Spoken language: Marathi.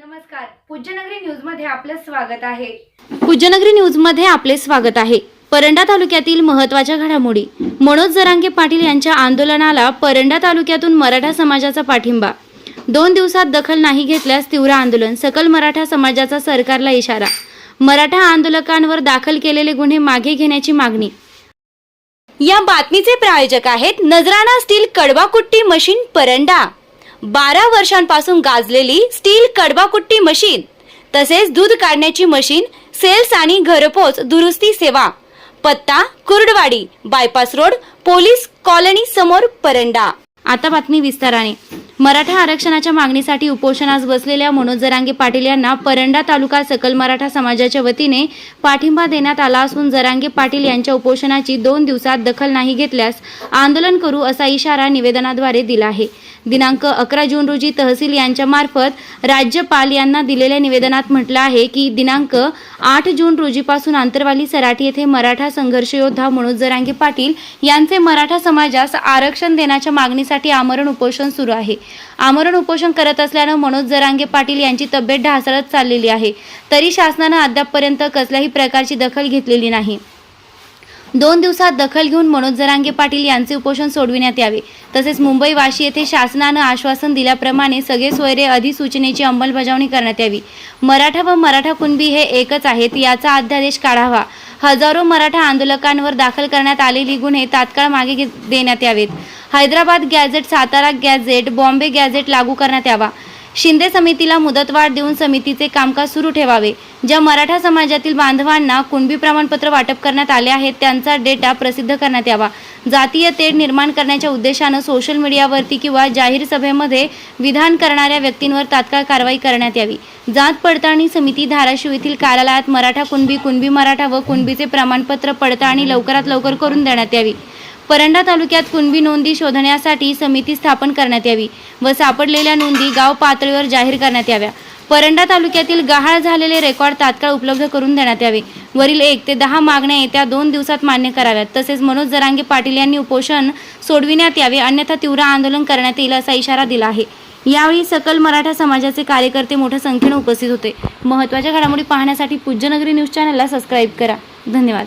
नमस्कार. पूज्यनगरी न्यूजमध्ये आपलं स्वागत आहे. पूज्यनगरी न्यूजमध्ये आपले स्वागत आहे. परंडा तालुक्यातील महत्त्वाच्या घडामोडी. मनोज जरांगे पाटील यांच्या आंदोलनाला परंडा तालुक्यातून मराठा समाजाचा पाठिंबा. दोन दिवसात दखल नाही घेतल्यास तीव्र आंदोलन सकल मराठा समाजाचा सरकारला इशारा. मराठा आंदोलकांवर दाखल केलेले गुन्हे मागे घेण्याची मागणी. या बातमीचे प्रायोजक आहेत नजराणा स्टील कडवाकुट्टी मशीन परंडा. बारा वर्षांपासून गाजलेली स्टील कडवाकुट्टी मशीन तसेच दूध काढण्याची मशीन सेल्स आणि घरपोच दुरुस्ती सेवा. पत्ता Kurduwadi bypass road police colony समोर परंडा. आता बातमी विस्ताराने. मराठा आरक्षणाच्या मागणीसाठी उपोषणास बसलेल्या मनोज जरांगे पाटील यांना परंडा तालुका सकल मराठा समाजाच्या वतीने पाठिंबा देण्यात आला असून जरांगे पाटील यांच्या उपोषणाची दोन दिवसात दखल नाही घेतल्यास आंदोलन करू असा इशारा निवेदनाद्वारे दिला आहे. दिनांक अकरा जून रोजी तहसील यांच्यामार्फत राज्यपाल यांना दिलेल्या निवेदनात म्हटलं आहे की दिनांक आठ जून रोजीपासून आंतरवाली सराठी येथे मराठा संघर्ष योद्धा मनोज जरांगे पाटील यांचे मराठा समाजास आरक्षण देण्याच्या मागणीसाठी आमरण उपोषण सुरू आहे. आमरण उपोषण करत असल्यानं मनोज जरांगे पाटील यांची तब्येत ढासळत चाललेली आहे. तरी शासनानं अद्यापपर्यंत कसल्याही प्रकारची दखल घेतलेली नाही. दोन दिवसात दखल घेऊन मनोज जरांगे पाटील यांचे उपोषण सोडविण्यात यावे. तसेच मुंबई वाशी येथे शासनानं आश्वासन दिल्याप्रमाणे सगळे सोयरे अधिसूचनेची अंमलबजावणी करण्यात यावी. मराठा व मराठा कुणबी हे एकच आहेत याचा अध्यादेश काढावा. हजारो मराठा आंदोलकांवर दाखल करण्यात आलेली गुन्हे तात्काळ मागे देण्यात यावेत. Hyderabad gazette Satara gazette Bombay gazette लागू करण्यात यावा. शिंदे समितीला मुदतवाढ देऊन समितीचे कामकाज सुरू ठेवावे. ज्या मराठा समाजातील बांधवांना कुणबी प्रमाणपत्र वाटप करण्यात आले आहेत त्यांचा डेटा प्रसिद्ध करण्यात यावा. जातीय तेढ निर्माण करण्याच्या उद्देशानं सोशल मीडियावरती किंवा जाहीर सभेमध्ये विधान करणाऱ्या व्यक्तींवर तात्काळ कारवाई करण्यात यावी. जात पडताळणी समिती धाराशिव येथील कार्यालयात मराठा कुणबी कुणबी मराठा व कुणबीचे प्रमाणपत्र पडताळणी लवकरात लवकर करून देण्यात यावी. परंडा तालुक्यात कुणबी नोंदी शोधण्यासाठी समिती स्थापन करण्यात यावी व सापडलेल्या नोंदी गाव पातळीवर जाहीर करण्यात याव्या. परंडा तालुक्यातील गहाळ झालेले रेकॉर्ड तात्काळ उपलब्ध करून देण्यात यावे. वरील एक ते दहा मागण्या येत्या दोन दिवसात मान्य कराव्यात. तसेच मनोज जरांगे पाटील यांनी उपोषण सोडविण्यात यावे अन्यथा तीव्र आंदोलन करण्यात येईल असा इशारा दिला आहे. यावेळी सकल मराठा समाजाचे कार्यकर्ते मोठ्या संख्येने उपस्थित होते. महत्त्वाच्या घडामोडी पाहण्यासाठी पूज्यनगरी न्यूज चॅनलला सबस्क्राईब करा. धन्यवाद.